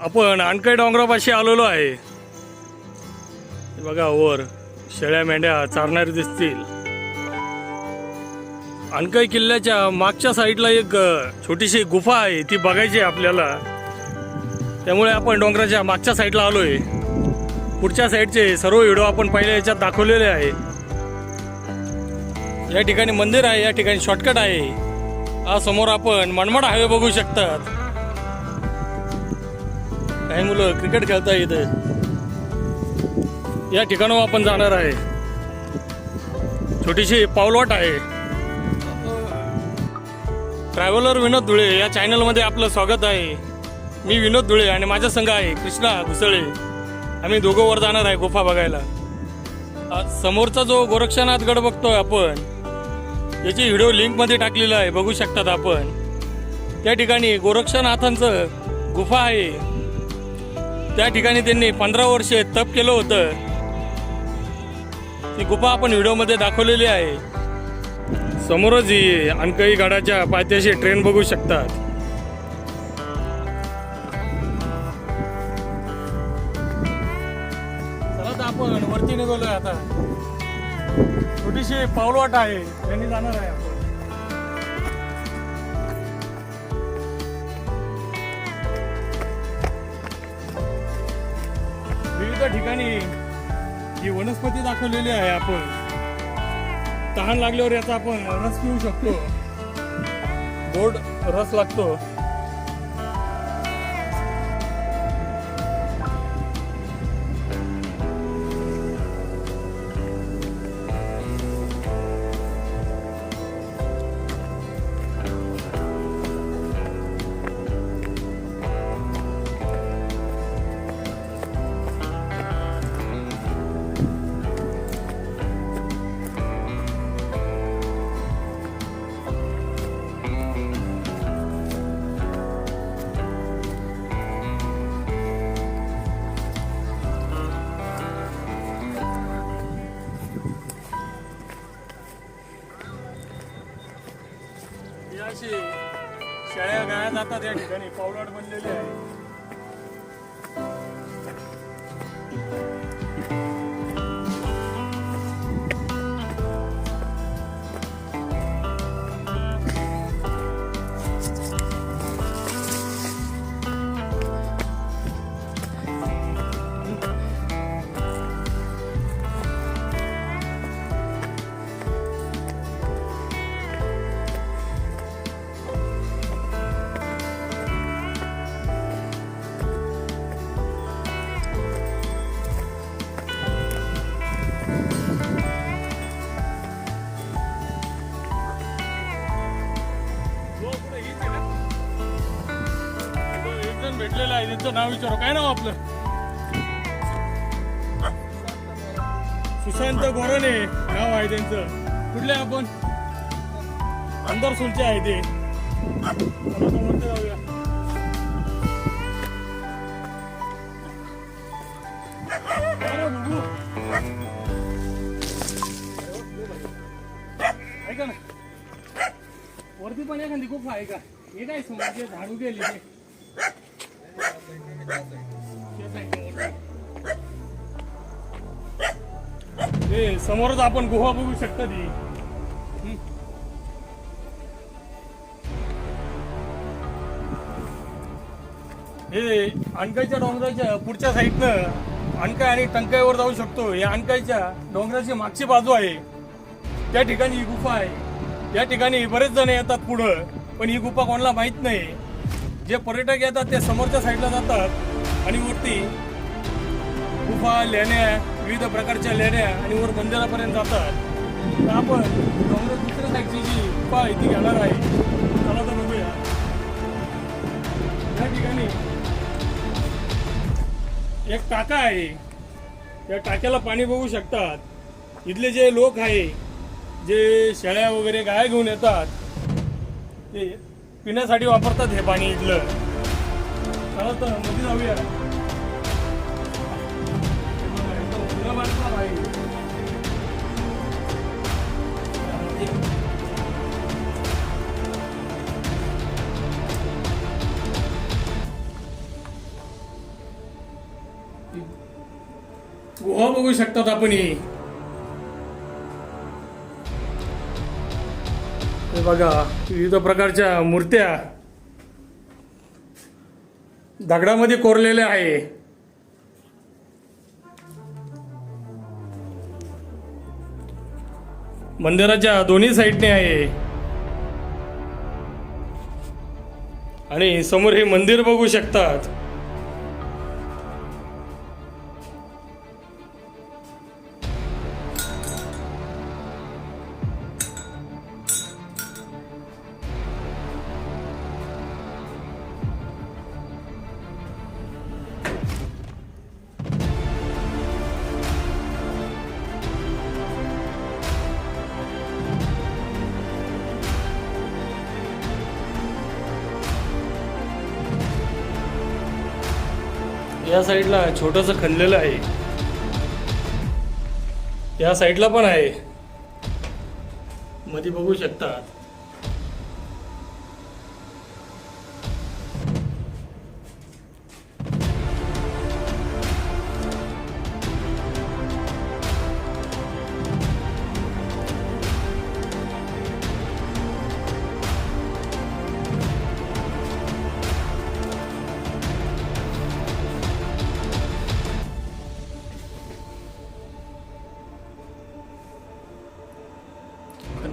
आपण आणखी डोंगरापाशी आलेलो आहे. बघा वर शेळ्या मेंढ्या चारणारे दिसतील. आणखी किल्ल्याच्या मागच्या साईडला एक छोटीशी गुफा आहे ती बघायची आहे आपल्याला. त्यामुळे आपण डोंगराच्या मागच्या साईडला आलोय. पुढच्या साईडचे सर्व व्हिडिओ आपण पहिल्या याच्यात दाखवलेले आहे. या ठिकाणी मंदिर आहे या ठिकाणी शॉर्टकट आहे. हा समोर आपण मनमाड हायवे बघू शकतात. काही मुलं क्रिकेट खेळता येते. या ठिकाणावर आपण जाणार आहे. छोटीशी पावलवाट आहे. ट्रॅव्हलर विनोद धुळे या चॅनलमध्ये आपलं स्वागत आहे. मी विनोद धुळे आणि माझ्या संघ आहे कृष्णा घुसळे आम्ही दोघं वर जाणार आहे गुफा बघायला. आज समोरचा जो गोरक्षनाथ गड बघतोय आपण याची व्हिडिओ लिंकमध्ये टाकलेला आहे. बघू शकतात आपण. त्या ठिकाणी गोरक्षनाथांचं गुफा आहे. त्या ठिकाणी त्यांनी पंधरा वर्षे तप केलं होतं. ती गुफा आपण व्हिडिओमध्ये दाखवलेली आहे. समोरच ही अनकई गडाच्या पायथ्याशी ट्रेन बघू शकतात. आपण वरती निघालोय आता. छोटीशी पावलवाट आहे. त्यांनी जाणार आहे आपण. विविध ठिकाणी ही वनस्पती दाखवलेली आहे आपण तहान लागल्यावर याचा आपण रस पिऊ शकतो. गोड रस लागतो. जातात या ठिकाणी. पावलाट बनलेली आहे. तुमचं नाव विचारू. काय नाव आपलं? सुशांत गोरणे नाव आहे त्यांचं. कुठले आपण? अंदर सुलचे आहे ते. जाऊया. ऐका ना. वरती पण एखादी खूप आहे का? हे काय समोर? झाडू गेली ते तेच आहे ते वरती. हे समोरच आपण गुहा बघू शकता ती. हे अणकाईच्या डोंगराच्या पुढच्या साईडनं अणकाई आणि टंकाईवर जाऊ शकतो. या अणकाईच्या डोंगराची मागची बाजू आहे. त्या ठिकाणी ही गुफा आहे. या ठिकाणी बरेच जण येतात पुढं पण ही गुफा कोणाला माहीत नाही. जे पर्यटक येतात ते समोरच्या साईडला जातात आणि वरती गुफा लेण्या विविध प्रकारच्या लेण्या आणि वर मंदिरापर्यंत जातात. तर आपण डोंगर दुसऱ्या साईडची जी गुफा आहे ती घेणार आहे. चला तर बघूया. या ठिकाणी एक टाका आहे. त्या टाक्याला पाणी बघू शकतात. इथले जे लोक आहे जे शेळ्या वगैरे गाय घेऊन येतात ते पिण्यासाठी वापरतात हे पाणी इथलं. चालत जाऊया. गुहा बघू शकतात आपण ही. बघा विविध प्रकारच्या मूर्त्या दगडामध्ये कोरलेल्या आहे. मंदिराच्या दोन्ही साईडने आहे. आणि समोर हे मंदिर बघू शकतात. या साईडला छोटंसं खणलेलं आहे. या साईडला पण आहे. मध्ये बघू शकता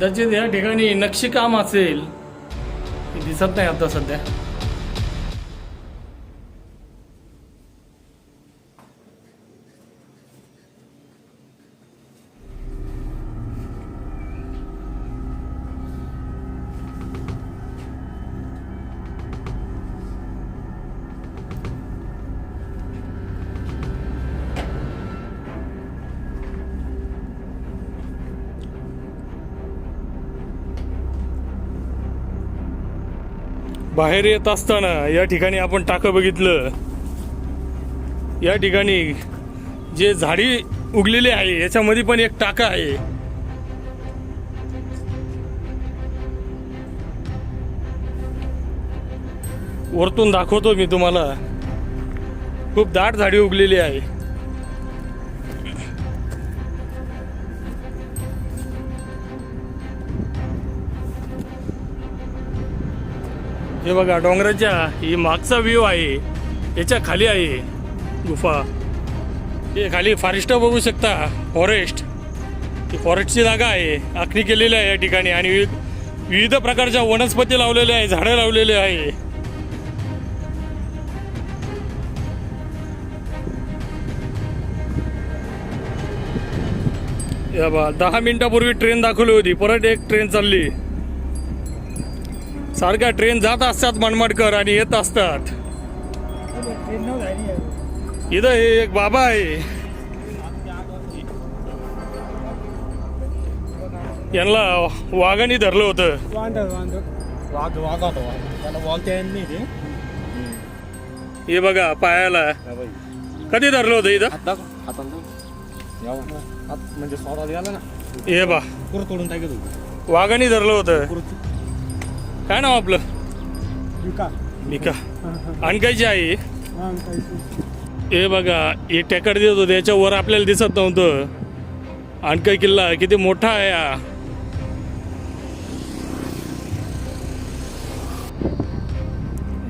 कदाचित या ठिकाणी नक्षीकाम असेल दिसत नाही आता सध्या. बाहेर येत असताना या ठिकाणी आपण टाकं बघितलं. या ठिकाणी जे झाडी उगलेली आहे याच्यामध्ये पण एक टाका आहे. वरतून दाखवतो मी तुम्हाला. खूप दाट झाडी उगलेली आहे. हे बघा डोंगराच्या ही मागचा व्ह्यू आहे. याच्या खाली आहे. गुफा. हे खाली फॉरेस्ट बघू शकता. फॉरेस्ट ही फॉरेस्टची जागा आहे. आखणी केलेली आहे या ठिकाणी आणि विविध विविध प्रकारच्या वनस्पती लावलेल्या आहे झाडं लावलेले आहे. या बा दहा मिनिटापूर्वी ट्रेन दाखवली होती. परत एक ट्रेन चालली. सारख्या ट्रेन जात असतात मनमडकर आणि येत असतात. इथं हे एक बाबा आहे. यांना वाघाने धरलं होतं. वाघ वाघ होता त्याला बोलता येत नाही ते हे बघा पायाला. कधी धरलं होतं इथं? म्हणजे हे बा तोडून टाकत होतो वाघाने धरलं होतं. काय नाव आपलं? विका मिका आणकायची आहे हे बघा हे टेकड देत होते याच्या वर आपल्याला दिसत नव्हतं. आणकाई किल्ला किती मोठा आहे हा.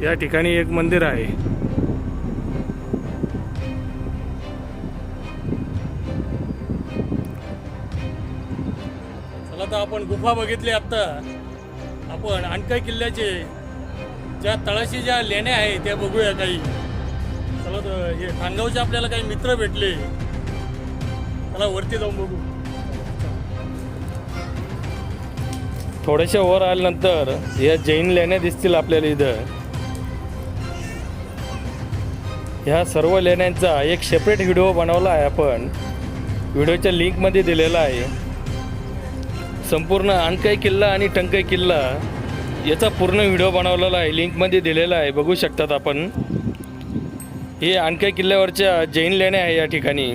या ठिकाणी एक मंदिर आहे. चला तर आपण गुफा बघितली आता आपण आणकाई किल्ल्याचे ज्या तळाशी ज्या लेण्या आहे त्या बघूया काही. चला तर हे खानगावचे आपल्याला काही मित्र भेटले. चला वरती जाऊन बघू. थोड्याशा वर आल्यानंतर या जैन लेण्या दिसतील आपल्याला इथं. ह्या सर्व लेण्यांचा एक सेपरेट व्हिडिओ बनवला आहे आपण. व्हिडिओच्या लिंकमध्ये दिलेला आहे. संपूर्ण आणकाई किल्ला आणि टंकाई किल्ला याचा पूर्ण व्हिडिओ बनवलेला आहे लिंकमध्ये दिलेला आहे बघू शकतात आपण. हे आणकाई किल्ल्यावरच्या जैन लेण्या आहे या ठिकाणी.